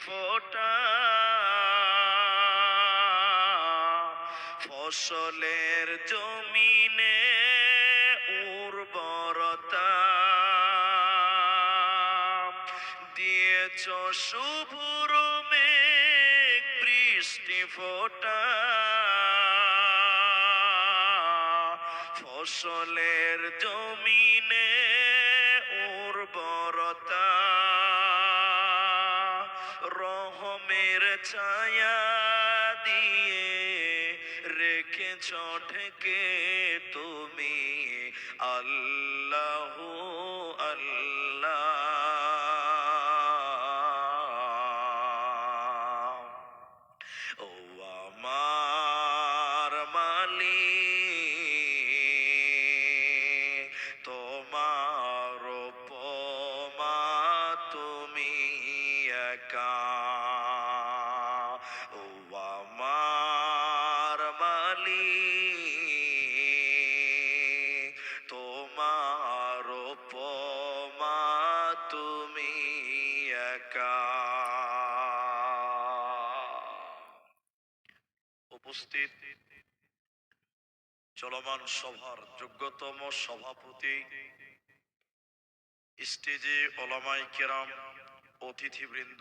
ফোটা ফসলের জমিনে উর্বরতা। দিয়েছ শুভ্র মেঘ বৃষ্টি ফোটা। ফসলের জমিনে রহমের ছায়া দিয়ে রেখেছ ঢেকে তুমি আল্লাহ একা তোমার উপমা তুমি একা। উপস্থিত চলমান সভার যোগ্যতম সভাপতি স্টেজে ওলামাই কেরাম অতিথিবৃন্দ।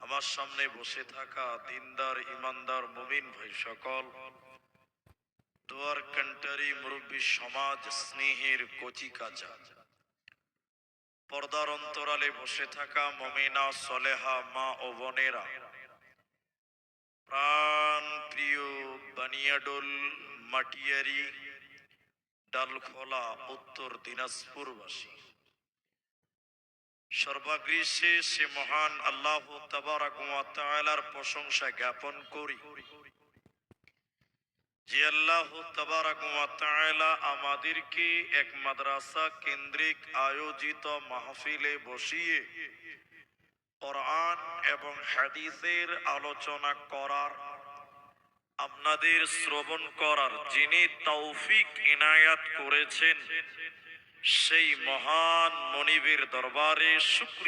আমার সামনে বসে থাকা দিনদার, ইমানদার, মুমিন ভাই সকল, দোয়ার কান্টারি মুরব্বী সমাজ স্নেহের কচি কাজা পর্দার অন্তরালে বসে থাকা মমিনা, সলেহা, মা ও বোনেরা। প্রাণ প্রিয় বানিয়াডোল, মাটিয়ারি, ডালখোলা, উত্তর দিনাজপুরবাসী। সর্বাগ্রীষে সে মহান আল্লাহ তাবারার প্রশংসা জ্ঞাপন করি। যে আল্লাহ আমাদেরকে এক মাদ্রাসা কেন্দ্রিক আয়োজিত মাহফিলে বসিয়ে কোরআন এবং হাদিসের আলোচনা করার, আপনাদের শ্রবণ করার যিনি তৌফিক ইনায়াত করেছেন সেই মহান মনিবের দরবারে শুক্রিয়া